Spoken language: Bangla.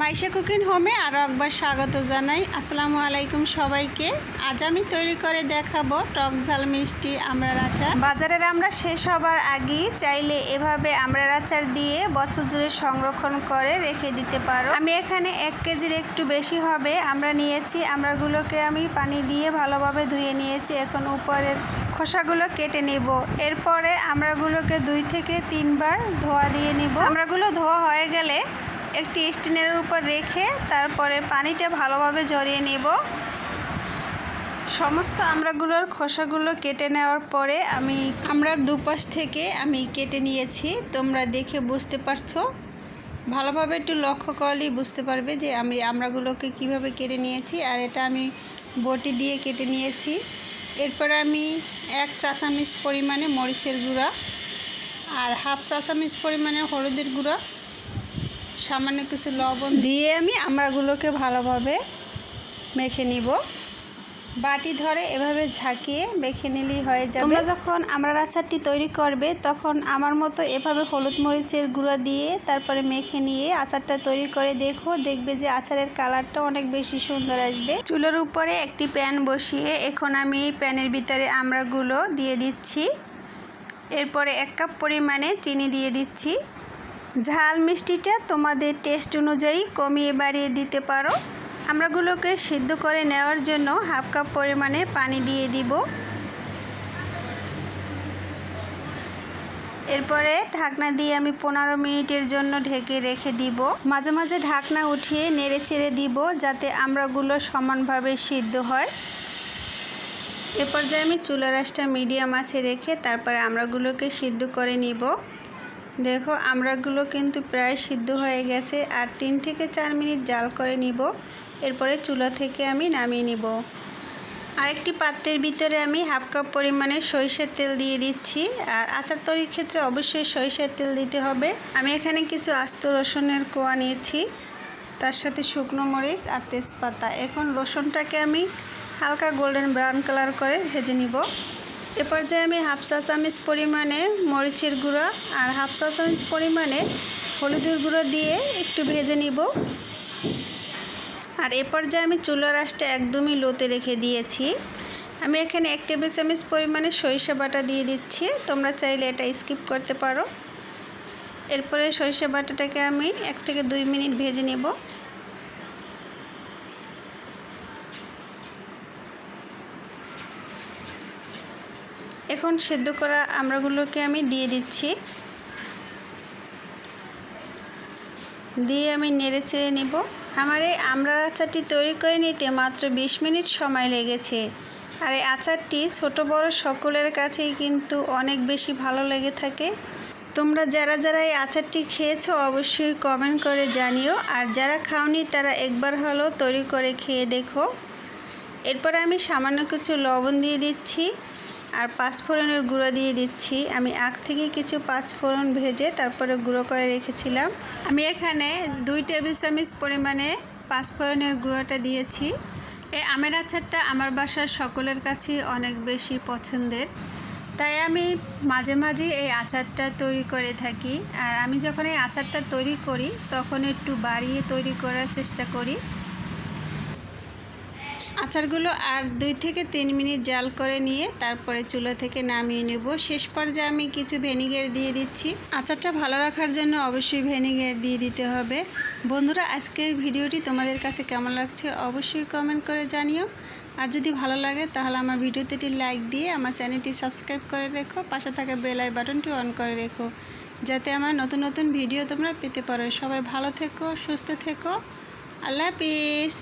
মাইশা কুকিং হোমে আরও একবার স্বাগত জানাই। আসসালামু আলাইকুম সবাইকে। আজ আমি তৈরি করে দেখাবো টক ঝাল মিষ্টি আমড়ার আচার। বাজারের আমরা শেষ হবার আগেই চাইলে এভাবে আমড়ার আচার দিয়ে বছর জুড়ে সংরক্ষণ করে রেখে দিতে পারো। আমি এখানে এক কেজির একটু বেশি হবে আমরা নিয়েছি। আমড়াগুলোকে আমি পানি দিয়ে ভালোভাবে ধুয়ে নিয়েছি। এখন উপরের খোসাগুলো কেটে নেব। এরপরে আমড়াগুলোকে দুই থেকে তিনবার ধোয়া দিয়ে নিব। আমড়াগুলো ধোয়া হয়ে গেলে একটি স্টিনের উপর রেখে তারপরে পানিটা ভালোভাবে ঝরিয়ে নিব। সমস্ত আমড়াগুলোর খোসাগুলো কেটে নেওয়ার পরে আমি আমড়ার দুপাশ থেকে আমি কেটে নিয়েছি। তোমরা দেখে বুঝতে পারছ। ভালোভাবে একটু লক্ষ্য করলেই বুঝতে পারবে যে আমি আমড়াগুলোকে কীভাবে কেটে নিয়েছি আর এটা আমি বটি দিয়ে কেটে নিয়েছি। এরপর আমি এক চা চামচ পরিমাণে মরিচের গুঁড়া আর হাফ চা চামচ পরিমাণে হলুদের গুঁড়া সামান্য কিছু লবণ দিয়ে আমি আমড়াগুলোকে ভালোভাবে মেখে নিব। বাটি ধরে এভাবে ঝাঁকিয়ে মেখে নিলেই হয়ে যাবে। তোমরা যখন আমড়ার আচারটি তৈরি করবে, তখন আমার মতো এভাবে হলুদ মরিচের গুঁড়া দিয়ে তারপরে মেখে নিয়ে আচারটা তৈরি করে দেখো, দেখবে যে আচারের কালারটা অনেক বেশি সুন্দর আসবে। চুলোর উপরে একটি প্যান বসিয়ে এখন আমি এই প্যানের ভিতরে আমড়াগুলো দিয়ে দিচ্ছি। এরপরে এক কাপ পরিমাণে চিনি দিয়ে দিচ্ছি। ঝাল মিষ্টিটা তোমাদের টেস্ট অনুযায়ী কমিয়ে বাড়িয়ে দিতে পারো। আমরাগুলোকে সিদ্ধ করে নেওয়ার জন্য হাফ কাপ পরিমাণে পানি দিয়ে দিব। এরপরে ঢাকনা দিয়ে আমি পনেরো মিনিটের জন্য ঢেকে রেখে দিব। মাঝে মাঝে ঢাকনা উঠিয়ে নেড়ে চেড়ে দিব যাতে আমরাগুলো সমানভাবে সিদ্ধ হয়। এ পর্যায়ে আমি চুলা রাসটা মিডিয়াম আছে রেখে তারপরে আমরাগুলোকে সিদ্ধ করে নিব। দেখো আমড়াগুলো কিন্তু প্রায় সিদ্ধ হয়ে গেছে আর তিন থেকে চার মিনিট জাল করে নিব। এরপরে চুলা থেকে আমি নামিয়ে নিব। আরেকটি পাত্রের ভিতরে আমি হাফ কাপ পরিমাণে সরিষার তেল দিয়ে দিচ্ছি। আর আচার তৈরির ক্ষেত্রে অবশ্যই সরিষার তেল দিতে হবে। আমি এখানে কিছু আস্ত রসুনের কোয়া নিয়েছি, তার সাথে শুকনো মরিচ আর তেজপাতা। এখন রসুনটাকে আমি হালকা গোল্ডেন ব্রাউন কালার করে ভেজে নিব। এ পর্যায়ে আমি হাফ চা চামচ পরিমাণে মরিচের গুঁড়া আর হাফ চা চামচ পরিমাণে হলুদের গুঁড়ো দিয়ে একটু ভেজে নিব। আর এ পর্যায়ে আমি চুলার আঁশটা একদমই লোতে রেখে দিয়েছি। আমি এখানে এক টেবিল চামচ পরিমাণে সরিষা বাটা দিয়ে দিচ্ছি। তোমরা চাইলে এটা স্কিপ করতে পারো। এরপরে সরিষা বাটাটাকে আমি এক থেকে দুই মিনিট ভেজে নেব। এখন সেদ্ধ করা আমড়াগুলোকে আমি দিয়ে দিচ্ছি। দিয়ে আমি নেড়ে চেড়ে নেব। আমার এই আমড়ার আচারটি তৈরি করে নিতে মাত্র বিশ মিনিট সময় লেগেছে। আর এই আচারটি ছোট বড় সকলের কাছেই কিন্তু অনেক বেশি ভালো লেগে থাকে। তোমরা যারা যারা এই আচারটি খেয়েছো অবশ্যই কমেন্ট করে জানিও। আর যারা খাওনি তারা একবার হলেও তৈরি করে খেয়ে দেখো। এরপর আমি সামান্য কিছু লবণ দিয়ে দিচ্ছি। আর পাঁচফোড়নের গুঁড়ো দিয়ে দিচ্ছি। আমি আগ থেকে কিছু পাঁচফোড়ন ভেজে তারপরে গুঁড়ো করে রেখেছিলাম। আমি এখানে দুই টেবিল চামচ পরিমাণে পাঁচফোড়নের গুঁড়োটা দিয়েছি। এই আমের আচারটা আমার বাসার সকলের কাছে অনেক বেশি পছন্দের। তাই আমি মাঝে মাঝে এই আচারটা তৈরি করে থাকি। আর আমি যখন এই আচারটা তৈরি করি, তখন একটু বাড়িয়ে তৈরি করার চেষ্টা করি। আচারগুলো আর দুই থেকে তিন মিনিট জাল করে নিয়ে তারপরে চুলো থেকে নামিয়ে নেব। শেষ পর্যায়ে আমি কিছু ভেনিগার দিয়ে দিচ্ছি। আচারটা ভালো রাখার জন্য অবশ্যই ভেনিগার দিয়ে দিতে হবে। বন্ধুরা, আজকের ভিডিওটি তোমাদের কাছে কেমন লাগছে অবশ্যই কমেন্ট করে জানিও। আর যদি ভালো লাগে, তাহলে আমার ভিডিওতে একটি লাইক দিয়ে আমার চ্যানেলটি সাবস্ক্রাইব করে রেখো। পাশে থাকা বেল আই বাটনটি অন করে রেখো। যাতে আমার নতুন নতুন ভিডিও তোমরা পেতে পারো। সবাই ভালো থেকো, সুস্থ থেকো। আল্লাহ হাফিজ।